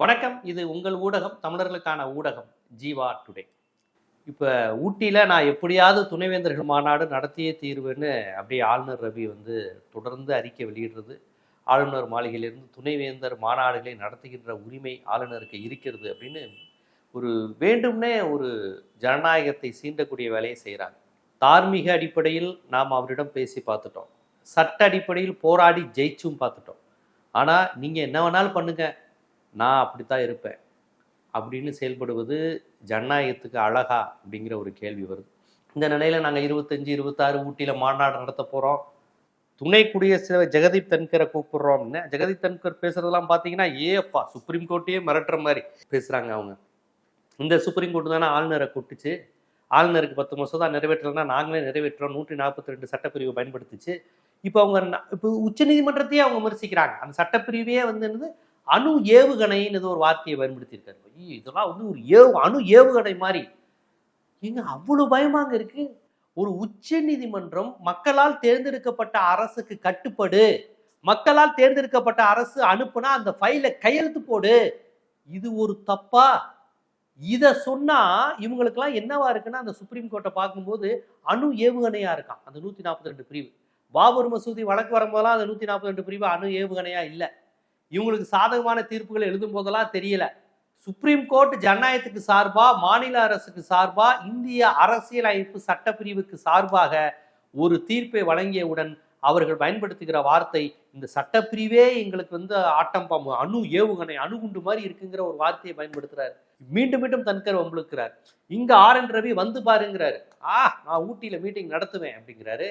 வணக்கம். இது உங்கள் ஊடகம் தமிழர்களுக்கான ஊடகம் ஜீவா டுடே. இப்போ ஊட்டியில் நான் எப்படியாவது துணைவேந்தர்கள் மாநாடு நடத்தியே தீர்வேன்னு அப்படியே ஆளுநர் ரவி வந்து தொடர்ந்து அறிக்கை வெளியிடுறது ஆளுநர் மாளிகையிலிருந்து துணைவேந்தர் மாநாடுகளை நடத்துகின்ற உரிமை ஆளுநருக்கு இருக்கிறது அப்படின்னு ஒரு வேண்டும்னே ஒரு ஜனநாயகத்தை சீண்டக்கூடிய வேலையை செய்கிறாங்க தார்மீக அடிப்படையில் நாம் அவரிடம் பேசி பார்த்துட்டோம். சட்ட அடிப்படையில் போராடி ஜெயிச்சும் பார்த்துட்டோம். ஆனால் நீங்கள் என்ன வேணாலும் பண்ணுங்கள் நான் அப்படித்தான் இருப்பேன். அப்படின்னு செயல்படுவது ஜனநாயகத்துக்கு அழகா அப்படிங்கிற ஒரு கேள்வி வருது. இந்த நிலையில் நாங்கள் இருபத்தஞ்சி இருபத்தாறு ஊட்டியில் மாநாடு நடத்த போகிறோம் துணை குடியரசு ஜெகதீப் தன்கரை கூப்பிடுறோம். அப்படின்னா ஜெகதீப் தன்கர் பேசுறதெல்லாம் பார்த்தீங்கன்னா ஏப்பா சுப்ரீம் கோர்ட்டையே மிரட்டுற மாதிரி பேசுகிறாங்க அவங்க. இந்த சுப்ரீம் கோர்ட் தானே ஆளுநரை கூப்பிட்டுச்சு. ஆளுநருக்கு பத்து மசோதா நிறைவேற்றலைன்னா நாங்களே நிறைவேற்றோம் நூற்றி நாற்பத்தி ரெண்டு சட்டப்பிரிவு பயன்படுத்துச்சு. இப்போ அவங்க இப்போ உச்சநீதிமன்றத்தையே அவங்க விமர்சிக்கிறாங்க. அந்த சட்டப்பிரிவையே வந்து என்னது? அணு ஏவுகணைன்னு ஏதோ ஒரு வார்த்தையை பயன்படுத்தியிருக்காரு. ஐயோ, இதெல்லாம் வந்து ஒரு ஏவு அணு ஏவுகணை மாதிரி. ஏங்க அவ்வளோ பயமாங்க இருக்கு. ஒரு உச்ச நீதிமன்றம் மக்களால் தேர்ந்தெடுக்கப்பட்ட அரசுக்கு கட்டுப்படு. மக்களால் தேர்ந்தெடுக்கப்பட்ட அரசு அனுப்புனா அந்த ஃபைலை கையெழுத்து போடு. இது ஒரு தப்பா? இதை சொன்னா இவங்களுக்கெல்லாம் என்னவா இருக்குன்னா அந்த சுப்ரீம் கோர்ட்டை பார்க்கும்போது அணு ஏவுகணையா இருக்கான். அந்த நூத்தி நாற்பத்தி ரெண்டு பிரிவு. பாபர் மசூதி வழக்கு வரும்போதெல்லாம் அந்த நூத்தி நாற்பத்தி ரெண்டு பிரிவு அணு ஏவுகணையா இல்லை. இவங்களுக்கு சாதகமான தீர்ப்புகள் எழுதும் போதெல்லாம் தெரியல. சுப்ரீம் கோர்ட் ஜனநாயகத்துக்கு சார்பா மாநில அரசுக்கு சார்பா இந்திய அரசியலமைப்பு சட்டப்பிரிவுக்கு சார்பாக ஒரு தீர்ப்பை வழங்கியவுடன் அவர்கள் பயன்படுத்துகிற வார்த்தை இந்த சட்டப்பிரிவே எங்களுக்கு வந்து ஆட்டம் பாம்பு அணு ஏவுகணை அணுகுண்டு மாதிரி இருக்குங்கிற ஒரு வார்த்தையை பயன்படுத்துறாரு. மீண்டும் மீண்டும் தன்கர் வம்பிழுக்கிறார். இங்க ஆர் என் ரவி வந்து பாருங்கிறாரு. ஆ நான் ஊட்டியில மீட்டிங் நடத்துவேன் அப்படிங்கிறாரு.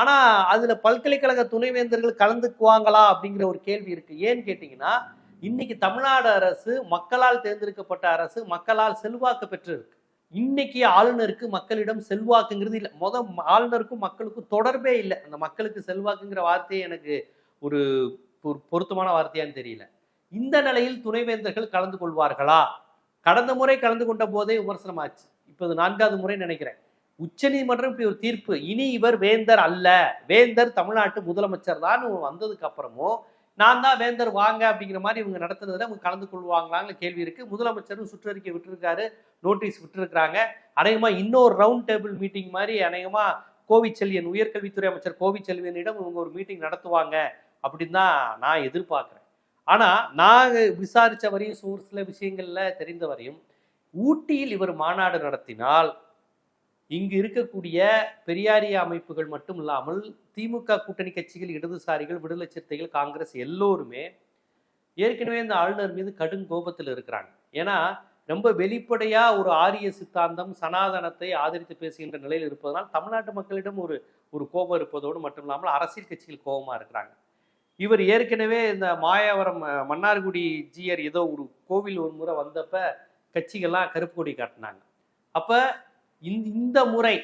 ஆனா அதுல பல்கலைக்கழக துணைவேந்தர்கள் கலந்துக்குவாங்களா அப்படிங்கிற ஒரு கேள்வி இருக்கு. ஏன்னு கேட்டீங்கன்னா இன்னைக்கு தமிழ்நாடு அரசு மக்களால் தேர்ந்தெடுக்கப்பட்ட அரசு மக்களால் செல்வாக்கு பெற்றிருக்கு. இன்னைக்கு ஆளுநருக்கு மக்களிடம் செல்வாக்குங்கிறது இல்லை. முத ஆளுநருக்கும் மக்களுக்கும் தொடர்பே இல்லை. அந்த மக்களுக்கு செல்வாக்குங்கிற வார்த்தையே எனக்கு ஒரு பொருத்தமான வார்த்தையான்னு தெரியல. இந்த நிலையில் துணைவேந்தர்கள் கலந்து கொள்வார்களா? கடந்த முறை கலந்து கொண்ட போதே விமர்சனமாச்சு. இப்போ நான்காவது முறை நினைக்கிறேன். உச்சநீதிமன்றம் இப்படி ஒரு தீர்ப்பு. இனி இவர் வேந்தர் அல்ல. வேந்தர் தமிழ்நாட்டு முதலமைச்சர் தான் வந்ததுக்கு அப்புறமும் நான் தான் வேந்தர் வாங்க அப்படிங்கிற மாதிரி இவங்க நடத்துனதுல இவங்க கலந்து கொள்வாங்களான்னு கேள்வி இருக்கு. முதலமைச்சரும் சுற்றறிக்கை விட்டுருக்காரு நோட்டீஸ் விட்டுருக்காங்க அநேகமா இன்னொரு ரவுண்ட் டேபிள் மீட்டிங் மாதிரி அநேகமா கோவிச்செல்வியன் உயர்கல்வித்துறை அமைச்சர் கோவிச்செல்வியனிடம் இவங்க ஒரு மீட்டிங் நடத்துவாங்க அப்படின்னு தான் நான் எதிர்பார்க்குறேன். ஆனால் நான் விசாரித்த வரையும் சோர்ஸில் விஷயங்களில் தெரிந்த வரையும் ஊட்டியில் இவர் மாநாடு நடத்தினால் இங்கு இருக்கக்கூடிய பெரியாரிய அமைப்புகள் மட்டும் இல்லாமல் திமுக கூட்டணி கட்சிகள் இடதுசாரிகள் விடுதலை சிறுத்தைகள் காங்கிரஸ் எல்லோருமே ஏற்கனவே இந்த ஆளுநர் மீது கடும் கோபத்தில் இருக்கிறாங்க. ஏன்னா ரொம்ப வெளிப்படையா ஒரு ஆரிய சித்தாந்தம் சனாதனத்தை ஆதரித்து பேசுகின்ற நிலையில் இருப்பதனால் தமிழ்நாட்டு மக்களிடம் ஒரு ஒரு கோபம் இருப்பதோடு மட்டும் இல்லாமல் அரசியல் கட்சிகள் கோபமா இருக்கிறாங்க. இவர் ஏற்கனவே இந்த மாயாவரம் மன்னார்குடி ஜியர் ஏதோ ஒரு கோவில் ஒரு முறை வந்தப்ப கட்சிகள்லாம் கருப்பு கொடி காட்டினாங்க. அப்போ இந்த முறை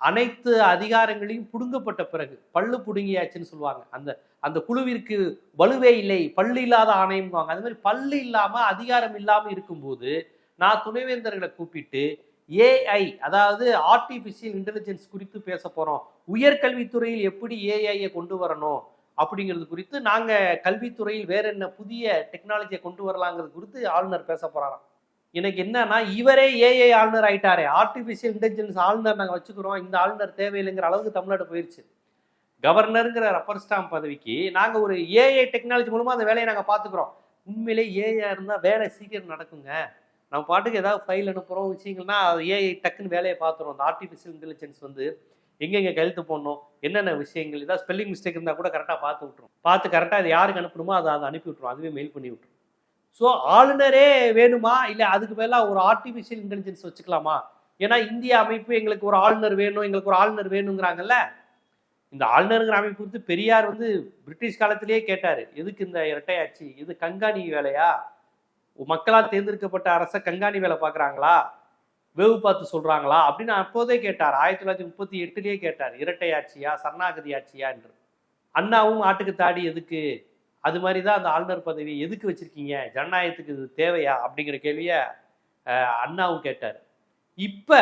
அனைத்து அதிகாரங்களையும் புடுங்கப்பட்ட பிறகு பல்லு புடுங்கியாச்சுன்னு சொல்லுவாங்க. அந்த அந்த குழுவிற்கு வலுவே இல்லை பல்லு இல்லாத ஆணையம்வாங்க அது மாதிரி பல்லு இல்லாம அதிகாரம் இல்லாம இருக்கும்போது நான் துணைவேந்தர்களை கூப்பிட்டு ஏஐ அதாவது ஆர்டிஃபிஷியல் இன்டெலிஜென்ஸ் குறித்து பேச போறோம். உயர்கல்வித்துறையில் எப்படி ஏஐயை கொண்டு வரணும் அப்படிங்கிறது குறித்து நாங்கள் கல்வித்துறையில் வேற என்ன புதிய டெக்னாலஜியை கொண்டு வரலாங்கிறது குறித்து ஆளுநர் பேச போறாராம். எனக்கு என்னன்னா இவரே ஏஐ ஆளுநர் ஆயிட்டாரே. ஆர்டிஃபிஷியல் இன்டெலிஜென்ஸ் ஆளுநர் நாங்கள் வச்சுக்கிறோம். இந்த ஆளுநர் தேவையில்லைங்கிற அளவுக்கு தமிழ்நாடு போயிடுச்சு கவர்னருங்கிற ரப்பர் ஸ்டாம்ப் பதவிக்கு நாங்கள் ஒரு ஏஐ டெக்னாலஜி மூலமாக அந்த வேலையை நாங்கள் பார்த்துக்குறோம். உண்மையிலே ஏஐ இருந்தால் வேலை சீக்கிரம் நடக்குங்க. நம்ம பாட்டுக்கு ஏதாவது ஃபைல் அனுப்புகிறோம் விஷயங்கள்னா அது ஏஐ டக்குன்னு வேலையை பார்த்துரும். அந்த ஆர்டிஃபிஷியல் இன்டெலிஜென்ஸ் வந்து எங்கெங்கே கழுத்து போடணும்? என்னென்ன விஷயங்கள்? ஏதாவது ஸ்பெல்லிங் மிஸ்டேக் இருந்தால் கூட கரெக்டாக பார்த்து விட்ரும் பார்த்து கரெக்டாக அது யாருக்கு அனுப்பணுமோ அதை அதை அனுப்பி விட்ரும் அதுவே மெயில் பண்ணி விட்ரும் ஸோ ஆளுநரே வேணுமா? இல்லை அதுக்கு பதிலாக ஒரு ஆர்டிஃபிஷியல் இன்டெலிஜென்ஸ் வச்சுக்கலாமா? ஏன்னா இந்திய அமைப்பு எங்களுக்கு ஒரு ஆளுநர் வேணும் எங்களுக்கு ஒரு ஆளுநர் வேணுங்கிறாங்கல்ல? இந்த ஆளுநருங்கிற அமைப்பு குறித்து பெரியார் வந்து பிரிட்டிஷ் காலத்திலேயே கேட்டார். எதுக்கு இந்த இரட்டையாட்சி இது கண்காணி வேலையா? மக்களால் தேர்ந்தெடுக்கப்பட்ட அரசை கண்காணி வேலை பார்க்குறாங்களா? வேவு பார்த்து சொல்கிறாங்களா அப்படின்னு அப்போதே கேட்டார். ஆயிரத்தி தொள்ளாயிரத்தி முப்பத்தி எட்டுலேயே கேட்டார். இரட்டை ஆட்சியா சரணாகதி ஆட்சியா என்று அண்ணாவும் ஆட்டுக்கு தாடி எதுக்கு? அது மாதிரி தான் அந்த ஆளுநர் பதவி எதுக்கு வச்சுருக்கீங்க? ஜனநாயகத்துக்கு இது தேவையா? அப்படிங்கிற கேள்வியை அண்ணாவும் கேட்டார். இப்போ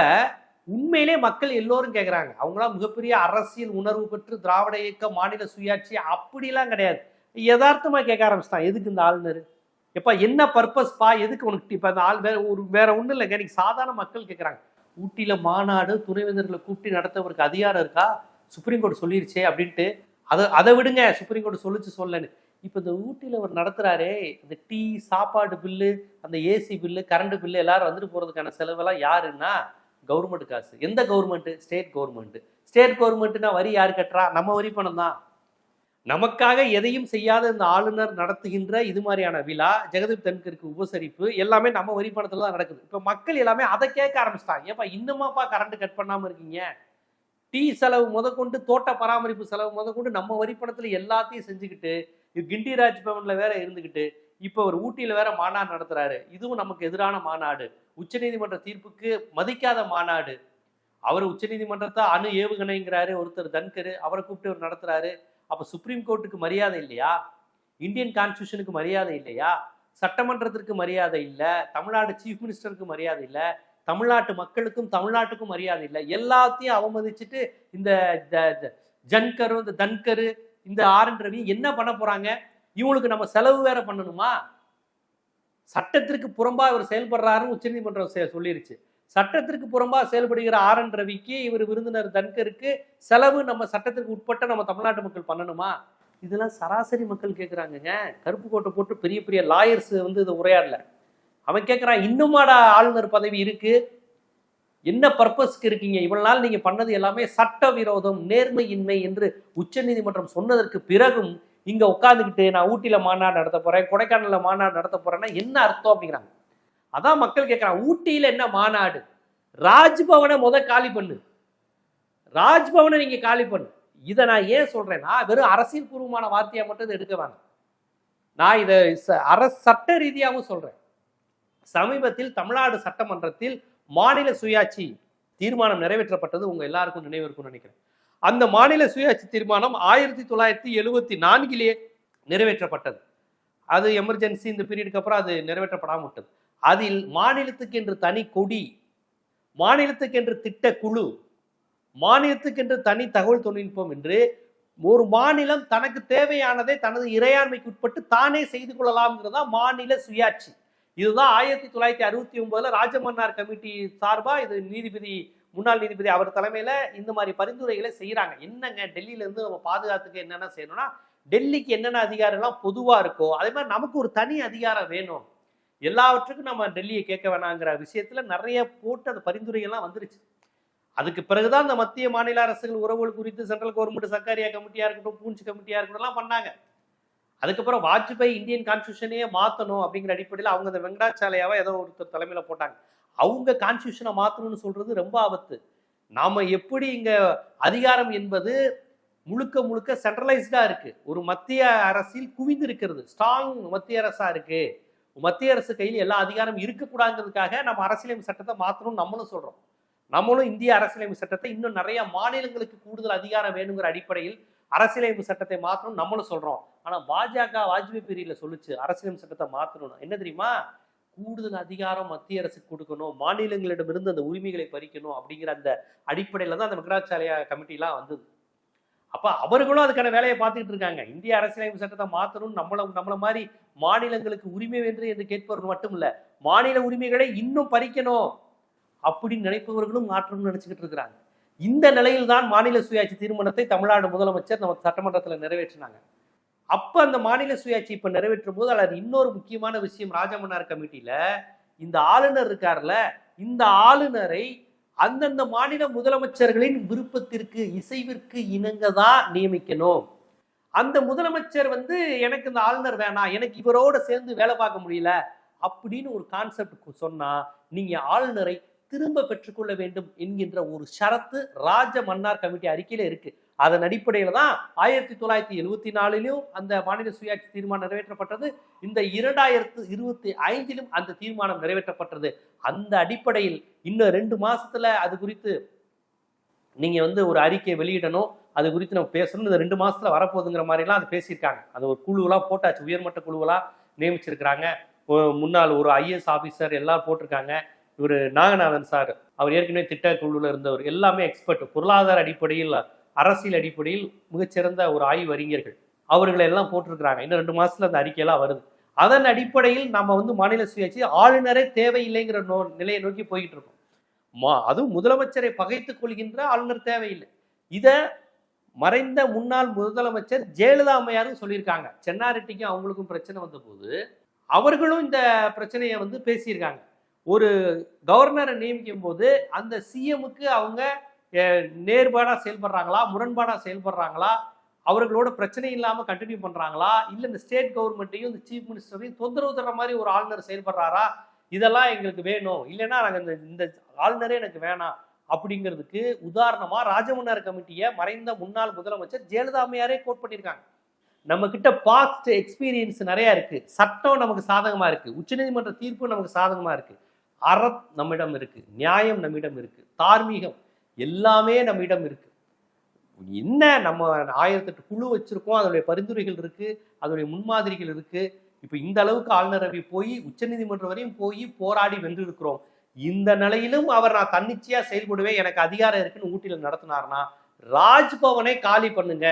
உண்மையிலே மக்கள் எல்லோரும் கேட்குறாங்க அவங்களாம் மிகப்பெரிய அரசியல் உணர்வு பெற்று திராவிட இயக்க மாநில சுயாட்சி அப்படிலாம் கிடையாது. யதார்த்தமாக கேட்க ஆரம்பிச்சிட்டான். எதுக்கு இந்த ஆளுநர்? எப்பா என்ன பர்பஸ்ப்பா எதுக்கு உனக்கு இப்போ அந்த ஆள் வேற ஒரு வேற ஒன்றும் இல்லைங்க. எனக்கு சாதாரண மக்கள் கேட்குறாங்க ஊட்டியில் மாநாடு துணைவேந்தர்களை கூட்டி நடத்தவருக்கு அதிகாரம் இருக்கா? சுப்ரீம் கோர்ட் சொல்லிருச்சே அப்படின்ட்டு. அதை அதை விடுங்க. சுப்ரீம் கோர்ட் சொல்லிச்சு சொல்லன்னு. இப்போ இந்த ஊட்டியில் அவர் நடத்துகிறாரே இந்த டீ சாப்பாடு பில்லு அந்த ஏசி பில்லு கரண்ட் பில்லு எல்லாரும் வந்துட்டு போகிறதுக்கான செலவெல்லாம் யாருன்னா கவர்மெண்ட் காசு. எந்த கவர்மெண்ட்டு ஸ்டேட் கவர்மெண்ட்டு ஸ்டேட் கவர்மெண்ட்டுனா வரி யார் கட்டுறா? நம்ம வரி பணம் தான். நமக்காக எதையும் செய்யாத இந்த ஆளுநர் நடத்துகின்ற இது மாதிரியான விழா ஜெகதீப் தன்கருக்கு உபசரிப்பு எல்லாமே நம்ம வரி பணத்தில் தான் நடக்குது. இப்போ மக்கள் எல்லாமே அதை கேட்க ஆரம்பிச்சிட்டாங்க. ஏப்பா இன்னுமாப்பா கரண்ட் கட் பண்ணாமல் இருக்கீங்க? டீ செலவு முதற்கொண்டு தோட்ட பராமரிப்பு செலவு முதற்கொண்டு நம்ம வரி பணத்தில் எல்லாத்தையும் செஞ்சுக்கிட்டு கிண்டி ராஜ் பவன்ல வேற இருந்துக்கிட்டு இப்போ அவர் ஊட்டியில வேற மாநாடு நடத்துறாரு. இதுவும் நமக்கு எதிரான மாநாடு. உச்சநீதிமன்ற தீர்ப்புக்கு மதிக்காத மாநாடு. அவர் உச்சநீதிமன்றத்தை அணு ஏவுகணைங்கிறாரு ஒருத்தர் தன்கர் அவரை கூப்பிட்டு அவர் நடத்துறாரு. அப்போ சுப்ரீம் கோர்ட்டுக்கு மரியாதை இல்லையா? இந்தியன் கான்ஸ்டியூஷனுக்கு மரியாதை இல்லையா? சட்டமன்றத்திற்கு மரியாதை இல்லை. தமிழ்நாடு சீஃப் மினிஸ்டருக்கு மரியாதை இல்லை. தமிழ்நாட்டு மக்களுக்கும் தமிழ்நாட்டுக்கும் மரியாதை இல்லை. எல்லாத்தையும் அவமதிச்சுட்டு இந்த ஜன்கரும் இந்த தன்கரு இந்த ஆர் என் ரவி என்ன பண்ண போறாங்க? இவங்களுக்கு நம்ம செலவு வேற பண்ணணுமா? சட்டத்திற்கு புறம்பா இவர் செயல்படுறாருன்னு உச்சநீதிமன்றம் செ- சொல்லிருச்சு. சட்டத்திற்கு புறம்பா செயல்படுகிற ஆர் என் ரவிக்கு இவர் விருந்தினர் தன்கருக்கு செலவு நம்ம சட்டத்திற்கு உட்பட்ட நம்ம தமிழ்நாட்டு மக்கள் பண்ணணுமா? இதெல்லாம் சராசரி மக்கள் கேட்குறாங்கங்க கருப்பு கோட்டை போட்டு பெரிய பெரிய லாயர்ஸ் வந்து இதை உரையாடல. அவன் கேட்குறான் இன்னுமாடா ஆளுநர் பதவி இருக்குது என்ன பர்பஸ்க்கு இருக்கீங்க? இவ்வளவு நாள் நீங்க பண்ணது எல்லாமே சட்ட விரோதம் நேர்மையின்மை என்று உச்சநீதிமன்றம் சொன்னதற்கு பிறகும் இங்க உட்காந்துக்கிட்டு நான் ஊட்டியில மாநாடு நடத்த போறேன் கொடைக்கானல்ல மாநாடு நடத்த போறேன்னா என்ன அர்த்தம் அப்படிங்கிறாங்க. அதான் மக்கள் கேட்கறாங்க ஊட்டியில என்ன மாநாடு? ராஜ்பவனை முத காலி பண்ணு. ராஜ்பவனை நீங்க காலி பண்ணு. இதை நான் ஏன் சொல்றேன்னா வெறும் அரசியல் பூர்வமான வார்த்தையை மட்டும் எடுக்க வேணாம். நான் இதை ச- அரச சட்ட ரீதியாகவும் சொல்றேன். சமீபத்தில் தமிழ்நாடு சட்டமன்றத்தில் மாநில சுயாட்சி தீர்மானம் நிறைவேற்றப்பட்டது உங்க எல்லாருக்கும் நினைவு இருக்கும்னு நினைக்கிறேன். அந்த மாநில சுயாட்சி தீர்மானம் ஆயிரத்தி தொள்ளாயிரத்தி எழுபத்தி நான்கிலேயே நிறைவேற்றப்பட்டது. அது எமர்ஜென்சி இந்த பீரியடுக்கு அப்புறம் அது நிறைவேற்றப்படாமல் விட்டது. அதில் மாநிலத்துக்கு என்று தனி கொடி மாநிலத்துக்கு என்று திட்ட குழு மாநிலத்துக்கென்று தனி தகவல் தொழில்நுட்பம் என்று ஒரு மாநிலம் தனக்கு தேவையானதை தனது இறையாண்மைக்கு உட்பட்டு தானே செய்து கொள்ளலாம்ங்கிறதா மாநில சுயாட்சி. இதுதான் ஆயிரத்தி தொள்ளாயிரத்தி அறுபத்தி ஒன்பதுல ராஜமன்னார் கமிட்டி சார்பா இது நீதிபதி முன்னாள் நீதிபதி அவர் தலைமையில இந்த மாதிரி பரிந்துரைகளை செய்யறாங்க என்னங்க டெல்லியில இருந்து நம்ம பாதுகாத்துக்கு என்னென்ன செய்யணும்னா டெல்லிக்கு என்னென்ன அதிகாரம்லாம் பொதுவா இருக்கோ அதே மாதிரி நமக்கு ஒரு தனி அதிகாரம் வேணும். எல்லாவற்றுக்கும் நம்ம டெல்லியை கேட்க வேணாங்கிற விஷயத்துல நிறைய போட்டு அந்த பரிந்துரைகள்லாம் வந்துருச்சு. அதுக்கு பிறகுதான் இந்த மத்திய மாநில அரசுகள் உறவுகள் குறித்து சென்ட்ரல் கவர்மெண்ட் சர்க்காரியா கமிட்டியா இருக்கட்டும் பூஞ்சு கமிட்டியா இருக்கட்டும் எல்லாம் பண்ணாங்க. அதுக்கப்புறம் வாஜ்பாய் இந்தியன் கான்ஸ்டியூஷனே மாற்றணும் அப்படிங்கிற அடிப்படையில் அவங்க அந்த வெங்கடாச்சாலையாவை ஏதோ ஒருத்தர் தலைமையில் போட்டாங்க. அவங்க கான்ஸ்டியூஷனை மாற்றணும்னு சொல்றது ரொம்ப ஆபத்து. நாம எப்படி இங்கே அதிகாரம் என்பது முழுக்க முழுக்க சென்ட்ரலைஸ்டாக இருக்குது ஒரு மத்திய அரசில் குவிந்து இருக்கிறது. ஸ்ட்ராங் மத்திய அரசாக இருக்குது மத்திய அரசு கையில் எல்லா அதிகாரம் இருக்கக்கூடாதுங்கிறதுக்காக நம்ம அரசியலமைப்பு சட்டத்தை மாற்றணும்னு நம்மளும் சொல்கிறோம் நம்மளும் இந்திய அரசியலமைப்பு சட்டத்தை இன்னும் நிறைய மாநிலங்களுக்கு கூடுதல் அதிகாரம் வேணுங்கிற அடிப்படையில் அரசியலமைப்பு சட்டத்தை மாற்றணும் நம்மளும் சொல்றோம். ஆனா பாஜக வாஜ்பாய் பீரியட்ல சொல்லுச்சு அரசியலமைப்பு சட்டத்தை மாற்றணும் என்ன தெரியுமா? கூடுதல் அதிகாரம் மத்திய அரசுக்கு கொடுக்கணும் மாநிலங்களிடமிருந்து அந்த உரிமைகளை பறிக்கணும் அப்படிங்கிற அந்த அடிப்படையில தான் அந்த விக்ராச்சாலயா கமிட்டிலாம் வந்தது. அப்ப அவர்களும் அதுக்கான வேலையை பார்த்துக்கிட்டு இருக்காங்க. இந்திய அரசியலமைப்பு சட்டத்தை மாத்தணும் நம்மள நம்மள மாதிரி மாநிலங்களுக்கு உரிமை வென்று என்று கேட்பவர்கள் மட்டும் இல்ல மாநில உரிமைகளை இன்னும் பறிக்கணும் அப்படின்னு நினைப்பவர்களும் மாற்றணும்னு நினைச்சுக்கிட்டு இருக்கிறாங்க. இந்த நிலையில் தான் மாநில சுயாட்சி தீர்மானத்தை தமிழ்நாடு முதலமைச்சர் நம்ம சட்டமன்றத்தில் நிறைவேற்றினாங்க. அப்போ அந்த மாநில சுயாட்சி இப்போ நிறைவேற்றும் போது அல்லது இன்னொரு முக்கியமான விஷயம் ராஜமன்னார் கமிட்டியில் இந்த ஆளுநர் இருக்கார்ல இந்த ஆளுநரை அந்தந்த மாநில முதலமைச்சர்களின் விருப்பத்திற்கு இசைவிற்கு இணங்க தான் நியமிக்கணும். அந்த முதலமைச்சர் வந்து எனக்கு இந்த ஆளுநர் வேணாம் எனக்கு இவரோட சேர்ந்து வேலை பார்க்க முடியல அப்படின்னு ஒரு கான்செப்ட் சொன்னா நீங்க ஆளுநரை திரும்ப பெற்றுக்கொள்ள வேண்டும் என்கின்ற ஒரு ஷரத்து ராஜ மன்னார் கமிட்டி அறிக்கையில இருக்கு. அதன் அடிப்படையில தான் ஆயிரத்தி தொள்ளாயிரத்தி எழுவத்தி நாலிலும் அந்த மாநில சுயாட்சி தீர்மானம் நிறைவேற்றப்பட்டது. இந்த இரண்டாயிரத்து இருபத்தி ஐந்திலும் அந்த தீர்மானம் நிறைவேற்றப்பட்டது. அந்த அடிப்படையில் இன்னும் ரெண்டு மாசத்துல அது குறித்து நீங்க வந்து ஒரு அறிக்கையை வெளியிடணும் அது குறித்து நம்ம பேசணும். இந்த ரெண்டு மாசத்துல வரப்போகுதுங்கிற மாதிரிலாம் அது பேசியிருக்காங்க. அது ஒரு குழுவெல்லாம் போட்டாச்சு உயர்மட்ட குழுவெல்லாம் நியமிச்சிருக்கிறாங்க. முன்னாள் ஒரு ஐஏஎஸ் ஆபீசர் எல்லாம் போட்டிருக்காங்க. இவர் நாகநாதன் சார் அவர் ஏற்கனவே திட்டக்குழுவில் இருந்தவர் எல்லாமே எக்ஸ்பர்ட் பொருளாதார அடிப்படையில் அரசியல் அடிப்படையில் மிகச்சிறந்த ஒரு ஆய்வு அறிஞர்கள். அவர்களை எல்லாம் போட்டிருக்கிறாங்க. இன்னும் ரெண்டு மாசத்துல அந்த அறிக்கையெல்லாம் வருது. அதன் அடிப்படையில் நம்ம வந்து மாநில சுயாட்சி ஆளுநரே தேவையில்லைங்கிற நோ நிலையை நோக்கி போய்கிட்டு இருக்கோம். மா அதுவும் முதலமைச்சரை பகைத்துக் கொள்கின்ற ஆளுநர் தேவையில்லை. இதை மறைந்த முன்னாள் முதலமைச்சர் ஜெயலலிதா அம்மையாரும் சொல்லியிருக்காங்க. சென்னாரெட்டிக்கும் அவங்களுக்கும் பிரச்சனை வந்த போது அவர்களும் இந்த பிரச்சனையை வந்து பேசியிருக்காங்க. ஒரு கவர்னரை நியமிக்கும் போது அந்த சிஎம்முக்கு அவங்க நேர்பாடாக செயல்படுறாங்களா முரண்பாடாக செயல்படுறாங்களா அவர்களோட பிரச்சனை இல்லாமல் கண்டினியூ பண்ணுறாங்களா இல்லை இந்த ஸ்டேட் கவர்மெண்ட்டையும் இந்த சீஃப் மினிஸ்டரையும் தொந்தரவு தர்ற மாதிரி ஒரு ஆளுநர் செயல்படுறாரா இதெல்லாம் எங்களுக்கு வேணும். இல்லைன்னா நாங்கள் இந்த இந்த ஆளுநரே எனக்கு வேணாம். அப்படிங்கிறதுக்கு உதாரணமாக ராஜமன்னார் கமிட்டியை மறைந்த முன்னாள் முதலமைச்சர் ஜெயலலிதா அம்மையாரே கோட் பண்ணியிருக்காங்க. நம்ம கிட்ட பாஸ்ட் எக்ஸ்பீரியன்ஸ் நிறையா இருக்குது சட்டம் நமக்கு சாதகமாக இருக்குது உச்சநீதிமன்ற தீர்ப்பு நமக்கு சாதகமாக இருக்குது அறம் நம்மிடம் இருக்கு நியாயம் நம்மிடம் இருக்கு தார்மீகம் எல்லாமே நம்மிடம் இருக்கு. என்ன நம்ம ஆயிரத்தெட்டு குழு வச்சிருக்கோம் அதனுடைய பரிந்துரைகள் இருக்கு அதனுடைய முன்மாதிரிகள் இருக்கு. இப்போ இந்த அளவுக்கு ஆளுநர் போய் உச்சநீதிமன்றம் வரையும் போய் போராடி வென்றிருக்கிறோம். இந்த நிலையிலும் அவர் நான் தன்னிச்சையா செயல்படுவேன் எனக்கு அதிகாரம் இருக்குன்னு ஊட்டியில் நடத்தினார்னா ராஜ்பவனை காலி பண்ணுங்க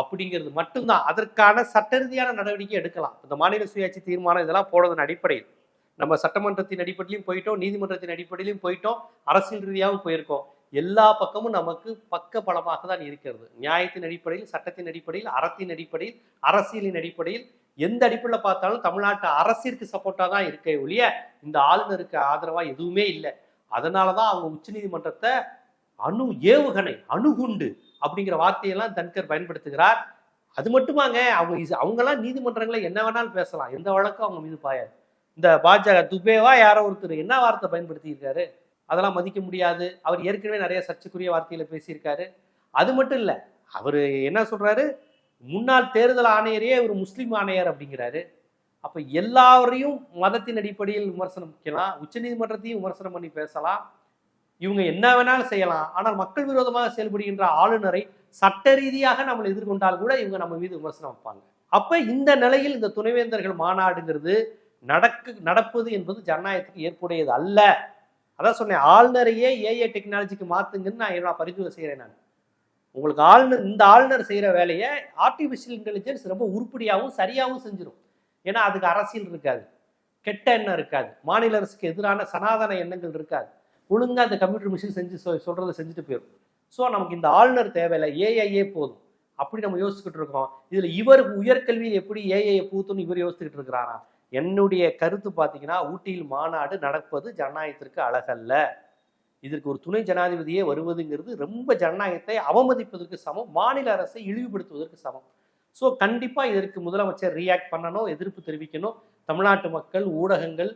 அப்படிங்கிறது மட்டும்தான். அதற்கான சட்ட ரீதியான நடவடிக்கை எடுக்கலாம். இந்த மாநில சுயாட்சி தீர்மானம் இதெல்லாம் போடுறதன் அடிப்படையில். நம்ம சட்டமன்றத்தின் அடிப்படையிலும் போயிட்டோம் நீதிமன்றத்தின் அடிப்படையிலும் போயிட்டோம் அரசியல் ரீதியாகவும் போயிருக்கோம். எல்லா பக்கமும் நமக்கு பக்க பலமாக தான் இருக்கிறது. நியாயத்தின் அடிப்படையில் சட்டத்தின் அடிப்படையில் அறத்தின் அடிப்படையில் அரசியலின் அடிப்படையில் எந்த அடிப்படையில் பார்த்தாலும் தமிழ்நாட்டு அரசிற்கு சப்போர்ட்டாக தான் இருக்கே ஒழிய இந்த ஆளுநருக்கு ஆதரவாக எதுவுமே இல்லை. அதனால தான் அவங்க உச்சநீதிமன்றத்தை அணு ஏவுகணை அணுகுண்டு அப்படிங்கிற வார்த்தையெல்லாம் தன்கர் பயன்படுத்துகிறார். அது மட்டுமாங்க அவங்க அவங்கெல்லாம் நீதிமன்றங்களை என்ன வேணாலும் பேசலாம். எந்த வழக்கும் அவங்க மீது பாயாது. இந்த பாஜக துபேவா யாரோ ஒருத்தர் என்ன வார்த்தை பயன்படுத்தி இருக்காரு அதெல்லாம் மதிக்க முடியாது. அவர் ஏற்கனவே நிறைய சர்ச்சைக்குரிய வார்த்தையில பேசியிருக்காரு. அது மட்டும் இல்ல அவர் என்ன சொல்றாரு? முன்னாள் தேர்தல் ஆணையரையே ஒரு முஸ்லீம் ஆணையர் அப்படிங்கிறாரு. அப்ப எல்லாரையும் மதத்தின் அடிப்படையில் விமர்சனம் வைக்கலாம் உச்சநீதிமன்றத்தையும் விமர்சனம் பண்ணி பேசலாம். இவங்க என்ன வேணாலும் செய்யலாம். ஆனால் மக்கள் விரோதமாக செயல்படுகின்ற ஆளுநரை சட்ட ரீதியாக நம்மளை எதிர்கொண்டால் கூட இவங்க நம்ம மீது விமர்சனம் வைப்பாங்க. அப்ப இந்த நிலையில் இந்த துணைவேந்தர்கள் மாநாடுங்கிறது நடக்கு நடப்பது என்பது ஜனநாயகத்துக்கு ஏற்புடையது அல்ல. அதான் சொன்னேன் ஆளுநரையே ஏஏ டெக்னாலஜிக்கு மாத்துங்கன்னு நான் நான் பரிந்துரை செய்கிறேன் நான். உங்களுக்கு ஆளுநர் இந்த ஆளுநர் செய்கிற வேலையை ஆர்டிஃபிஷியல் இன்டெலிஜென்ஸ் ரொம்ப உருப்படியாகவும் சரியாகவும் செஞ்சிடும் ஏன்னா அதுக்கு அரசியல் இருக்காது. கெட்ட எண்ணம் இருக்காது. மாநில அரசுக்கு எதிரான சனாதன எண்ணங்கள் இருக்காது. ஒழுங்காக அந்த கம்ப்யூட்டர் மிஷின் செஞ்சு சொ- சொல்றதை செஞ்சுட்டு போயிடும் ஸோ நமக்கு இந்த ஆளுநர் தேவையில்லை. ஏஐஏ போதும். அப்படி நம்ம யோசிச்சுக்கிட்டு இருக்கோம். இதில் இவர் உயர்கல்வியில் எப்படி ஏஐஏ பூத்துன்னு இவர் யோசிச்சுக்கிட்டு இருக்கிறாரா? என்னுடைய கருத்து பார்த்தீங்கன்னா ஊட்டியில் மாநாடு நடப்பது ஜனநாயகத்திற்கு அழகல்ல. இதற்கு ஒரு துணை ஜனாதிபதியே வருவதுங்கிறது ரொம்ப ஜனநாயகத்தை அவமதிப்பதற்கு சமம் மாநில அரசை இழிவுபடுத்துவதற்கு சமம். ஸோ கண்டிப்பாக இதற்கு முதலமைச்சர் ரியாக்ட் பண்ணணும் எதிர்ப்பு தெரிவிக்கணும். தமிழ்நாட்டு மக்கள் ஊடகங்கள்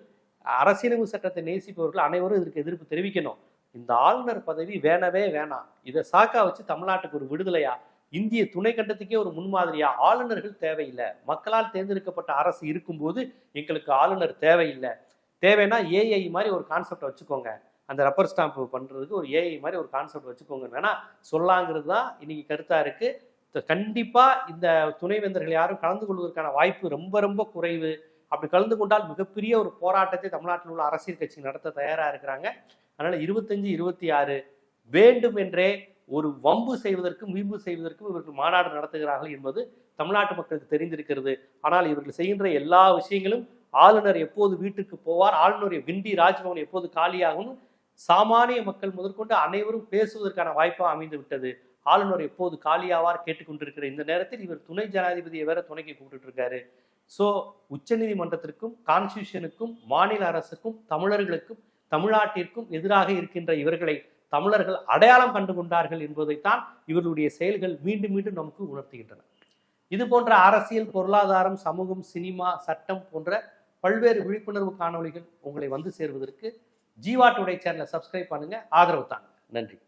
அரசியலமைப்பு சட்டத்தை நேசிப்பவர்கள் அனைவரும் இதற்கு எதிர்ப்பு தெரிவிக்கணும். இந்த ஆளுநர் பதவி வேணவே வேணாம். இதை சாக்கா வச்சு தமிழ்நாட்டுக்கு ஒரு விடுதலையா? இந்திய துணை கண்டத்துக்கே ஒரு முன்மாதிரியா ஆளுநர்கள் தேவையில்லை. மக்களால் தேர்ந்தெடுக்கப்பட்ட அரசு இருக்கும்போது எங்களுக்கு ஆளுநர் தேவையில்லை. தேவைன்னா ஏஐ மாதிரி ஒரு கான்செப்டை வச்சுக்கோங்க. அந்த ரப்பர் ஸ்டாம்ப் பண்ணுறதுக்கு ஒரு ஏஐ மாதிரி ஒரு கான்செப்ட் வச்சுக்கோங்க. வேணா சொல்லாங்கிறது தான் இன்னைக்கு கருத்தா இருக்கு. கண்டிப்பாக கண்டிப்பா இந்த துணைவேந்தர்கள் யாரும் கலந்து கொள்வதற்கான வாய்ப்பு ரொம்ப ரொம்ப குறைவு. அப்படி கலந்து கொண்டால் மிகப்பெரிய ஒரு போராட்டத்தை தமிழ்நாட்டில் உள்ள அரசியல் கட்சி நடத்த தயாரா இருக்கிறாங்க. அதனால இருபத்தஞ்சு இருபத்தி ஆறு வேண்டும் என்றே ஒரு வம்பு செய்வதற்கும் வீம்பு செய்வதற்கும் இவர்கள் மாநாடு நடத்துகிறார்கள் என்பது தமிழ்நாட்டு மக்களுக்கு தெரிந்திருக்கிறது. ஆனால் இவர்கள் செய்கின்ற எல்லா விஷயங்களும் ஆளுநர் எப்போது வீட்டுக்கு போவார் ஆளுநருடைய விண்டி ராஜ்பவன் எப்போது காலியாகும் சாமானிய மக்கள் முதற்கொண்டு அனைவரும் பேசுவதற்கான வாய்ப்பாக அமைந்து விட்டது ஆளுநர் எப்போது காலியாவார் கேட்டுக்கொண்டிருக்கிற இந்த நேரத்தில் இவர் துணை ஜனாதிபதியை வேற துணைக்கு கூப்பிட்டு இருக்காரு ஸோ உச்சநீதிமன்றத்திற்கும் கான்ஸ்டியூஷனுக்கும் மாநில அரசுக்கும் தமிழர்களுக்கும் தமிழ்நாட்டிற்கும் எதிராக இருக்கின்ற இவர்களை தமிழர்கள் அடையாளம் கண்டு கொண்டார்கள் என்பதைத்தான் இவர்களுடைய செயல்கள் மீண்டும் மீண்டும் நமக்கு உணர்த்துகின்றன. இது போன்ற அரசியல் பொருளாதாரம் சமூகம் சினிமா சட்டம் போன்ற பல்வேறு விழிப்புணர்வு காணொளிகள் உங்களை வந்து சேர்வதற்கு ஜீவா டுடே சேனலை சப்ஸ்கிரைப் பண்ணுங்க. ஆதரவு தாங்க. நன்றி.